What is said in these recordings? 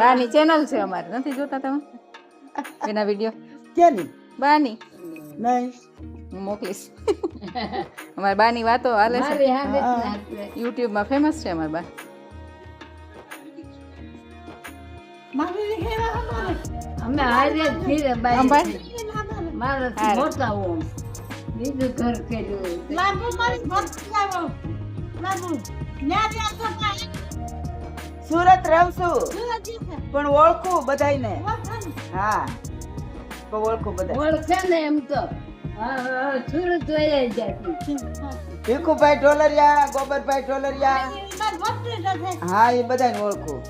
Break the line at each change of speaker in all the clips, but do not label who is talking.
બાની channel છે અમારે. નથી જોતા તમે? એના વીડિયો
કેની?
બાની.
નહીં
હું મોકલીશ. અમારી બાની વાતો હાલે છે. યુટ્યુબમાં ફેમસ છે અમારી બા
અમે હારે ધીરે બાઈ
અંબાઈ?
મોટા હોમ બીજું ઘર કર્યું.
સુરત રહું છું. પણ ઓળખું બધાયને. હા. પણ ઓળખું બધા
ઓળખે ને એમ તો. હા, હા, સુરત વયા જતી
ભીખુભાઈ ઢોલરિયા ગોબરભાઈ ઢોલરિયા. હા એ બધાને ઓળખું.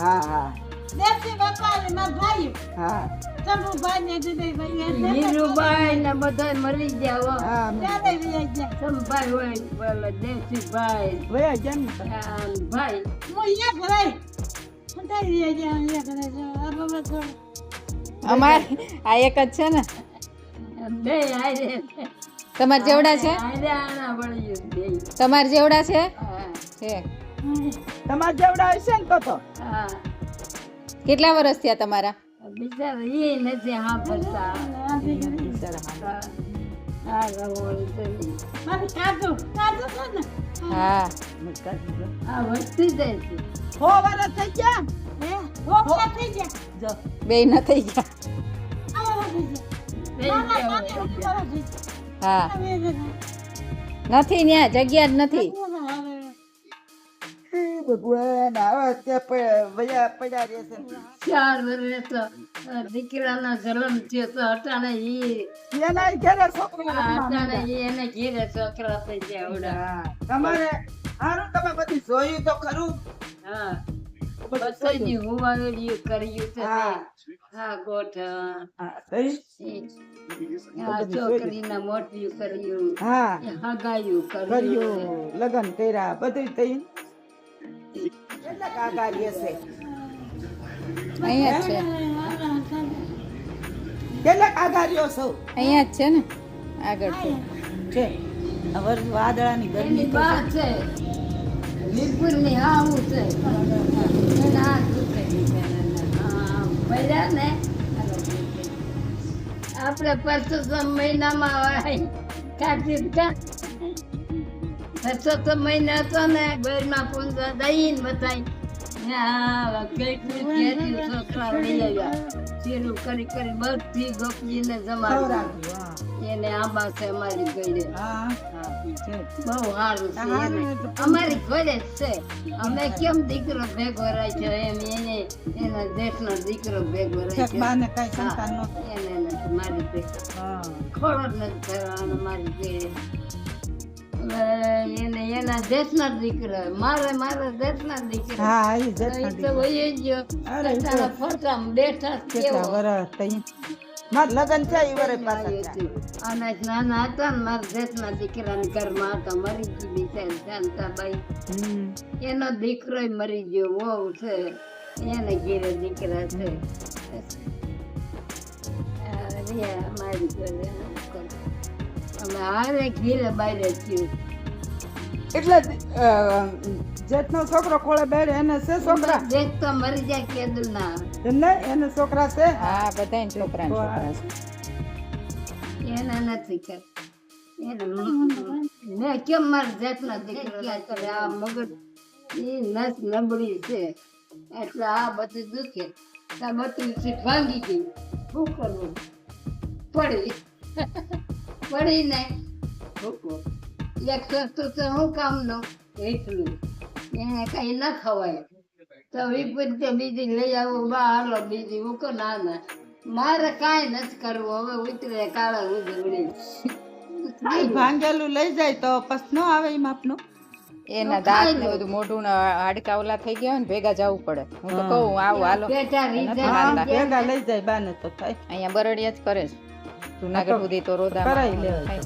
હા હા. હા.
હીરુબાઈ ને બધા મરી ગયા હો.
હા
સંભાઈ હોય બોલે દેવસીભાઈ
વયા જેમ
આ ભાઈ
અમારે આ એક જ છે ને?
બે
તમારે જેવડા છે? તમારે જેવડા છે?
હા,
છે
તમારે જેવડા હશે ને તો તો.
હા.
કેટલા વર્ષ થયા તમારા?
બીજા એ નથી હા, હા.
હા બે ન થઈ ગયા. હા નથી ત્યાં જગ્યા જ નથી.
ભગવાન આવા ત્યાં વયા પડ્યા રહેશે
ચાર વર્ષ તો દીકરાનો જન્મ થયો તો અટાણે ઈ
એના ઘેરે છોકરા
અટાણે ઈ એને ઘેરે છોકરા થઈ ગયા
હા, તમારે હારું તમે બધું જોયું તો ખરું.
હા
બધું
બધાયની હુવાવેલીયું કર્યું છે
હા.
ગોઠ હા. છોકરીના મોટિયું કર્યું.
હા.
હગાયું કર્યું
લગ્ન કર્યા બધું થઈ કેટલા કાકા રહેશે
અહીંયા જ છે.
કેટલા કાકા રહ્યો છો?
અહીંયા જ છે ને આગળ છે.
છે. વર્ષ વાદળાની ગરમી
બહાર છે. વીરપુરની હાવું છે. એના છે. હા, પડ્યા ને? આપણે પરસોત્તમ મહિનામાં કાઢી કા પરસોત્તમ મહિના હતો ને ઘરમાં પૂંજવા દઈને કેટલી કેરી કરી બધી ગોપજીને
ખવડાવ્યું,
એને આંબા છે અમારી
છે.
બહુ સારું છે અમારી ઘરે છે. અમે કેમ દીકરો ભેગો રાખ્યો એમ? એને એના જેઠનો દીકરો ભેગો રાખ્યો એને મારી ભેગો. જ નથી કરવાનો મારી ઘરે. એના જેઠના દીકરો મારે મારા જેઠના દીકરા.
હા એ જેઠના
ઈ તો વહી ગયો.
અરે ઈ તો-
બધાના બેઠા જ કેવો.
વરસ થઈ માર લગન છે ઈ વરે પાછા.
અને નાના હતા ને મારા જેઠના દીકરાના ઘરમાં હતા. મરી ગઈ બિચારી શાંતાબાઈ એનો દીકરો મરી ગયો વહુ છે. એને ઘેરે દીકરા છે. અમારી ઘરે. અમે હારે ઘેરે બાયરે થયું.
એટલે જેતનો છોકરો ખોળે બેડે એને છે છોકરા?
જેત તો મરી જાય કેદુલ ના
એમને એને છોકરા છે?
હા બધા છોકરા ને છોકરા છે.
એને નથી કે એને મેં કેમ માર જેતનો દીકરો કરે આ મગજ એ નસ નબળી છે? એટલે આ બધું દુખે. આ બધું છે ભાંગી ગઈ શું કરવું પડી. પડીને ભૂકો એક સસ્તું તો શું કામનું એટલું. એને કઈ ના ખવાય. તો વિપરીત બીજી લઈ આવો બા હાલો બીજી મૂકો ના ના. મારે કાંઈ નથી કરવું હવે ઉતરે કાળા ઉજવણી
ભાંગેલું લઈ જાય તો પછી ન આવે એમ આપનું
એના દાંત ને બધું મોઢું ને હાડકા ઓલા થઈ ગયા હોય ને ભેગા જવું પડે. હું તો કહું આવું હાલો.
ભેગા લઈ જાય બાને તો થાય.
અહીંયા બરડિયા જ કરે છે. જુનાગઢ સુધી તો રોદા
કરાવી લેવાય.